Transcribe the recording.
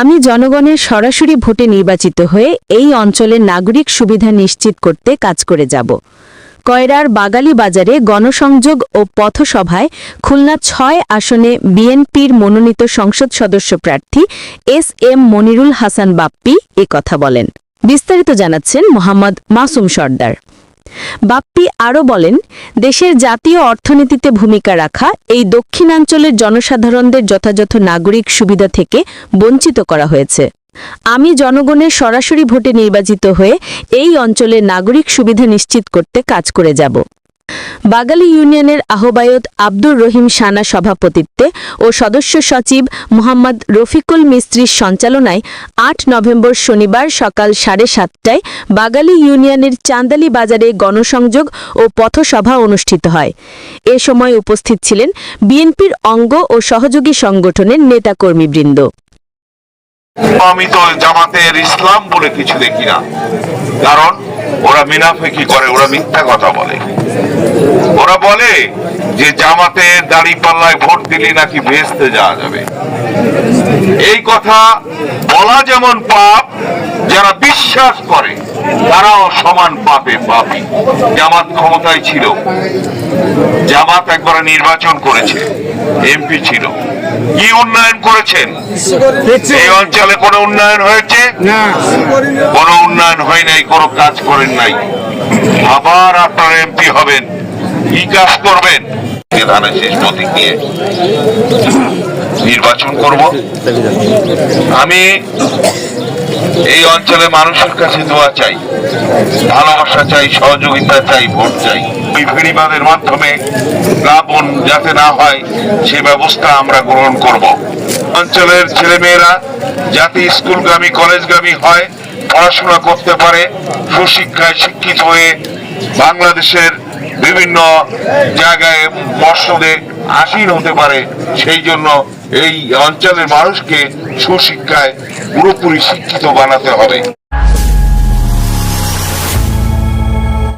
আমি জনগণের সরাসরি ভোটে নির্বাচিত হয়ে এই অঞ্চলের নাগরিক সুবিধা নিশ্চিত করতে কাজ করে যাব। কয়রার বাগালি বাজারে গণসংযোগ ও পথসভায় খুলনা ছয় আসনে বিএনপির মনোনীত সংসদ সদস্য প্রার্থী এস এম মনিরুল হাসান বাপ্পি কথা বলেন। বিস্তারিত জানাচ্ছেন মোহাম্মদ মাসুম সর্দার। বাপ্পি আরও বলেন, দেশের জাতীয় অর্থনীতিতে ভূমিকা রাখা এই দক্ষিণাঞ্চলের জনসাধারণদের যথাযথ নাগরিক সুবিধা থেকে বঞ্চিত করা হয়েছে। আমি জনগণের সরাসরি ভোটে নির্বাচিত হয়ে এই অঞ্চলে নাগরিক সুবিধা নিশ্চিত করতে কাজ করে যাব। বাগালী ইউনিয়নের আহ্বায়ক আব্দুর রহিম সানা সভাপতিত্বে ও সদস্য সচিব মোহাম্মদ রফিকুল মিস্ত্রির সঞ্চালনায় আট নভেম্বর শনিবার সকাল সাড়ে সাতটায় বাগালি ইউনিয়নের চান্দালি বাজারে গণসংযোগ ও পথসভা অনুষ্ঠিত হয়। এ সময় উপস্থিত ছিলেন বিএনপির অঙ্গ ও সহযোগী সংগঠনের নেতাকর্মীবৃন্দ। আমি তো জামাতের ইসলাম বলে কিছু দেখি না। কারণ ওরা মিনাফেকি করে, ওরা মিথ্যা কথা বলে। ওরা বলে যে জামাতের দাড়ি পাল্লায় ভোট দিলে নাকি ভেস্তে যাওয়া যাবে। এই কথা বলা যেমন পাপ, যারা বিশ্বাস করে, তারাও সমান পাপে পাপি। জামাত ক্ষমতায় ছিল। জামাত একবার নির্বাচন করেছে, এমপি ছিল। কি উন্নয়ন করেছেন? এই অঞ্চলে কোনো উন্নয়ন হয়েছে? কোনো উন্নয়ন হয় নাই কোনো কাজ করেন নাই। আবার আপনারা এমপি হবেন। কি কাজ করবেন? ধানের শেষ প্রতীক নিয়ে নির্বাচন করব। আমি এই অঞ্চলে মানুষের কাছে দোয়া চাই। ভালোবাসা চাই সহযোগিতা চাই ভোট চাই। এই মাধ্যমে প্লাবন যাতে না হয়, সে ব্যবস্থা আমরা গ্রহণ করব। অঞ্চলের ছেলেমেয়েরা যাতে স্কুলগামী, কলেজগামী হয়, পড়াশোনা করতে পারে, সুশিক্ষায় শিক্ষিত হয়ে বাংলাদেশের বিভিন্ন জায়গায় মসনদে আসীন হতে পারে, সেই জন্য এই অঞ্চলের মানুষকে সুশিক্ষায় পুরোপুরি শিক্ষিত বানাতে হবে।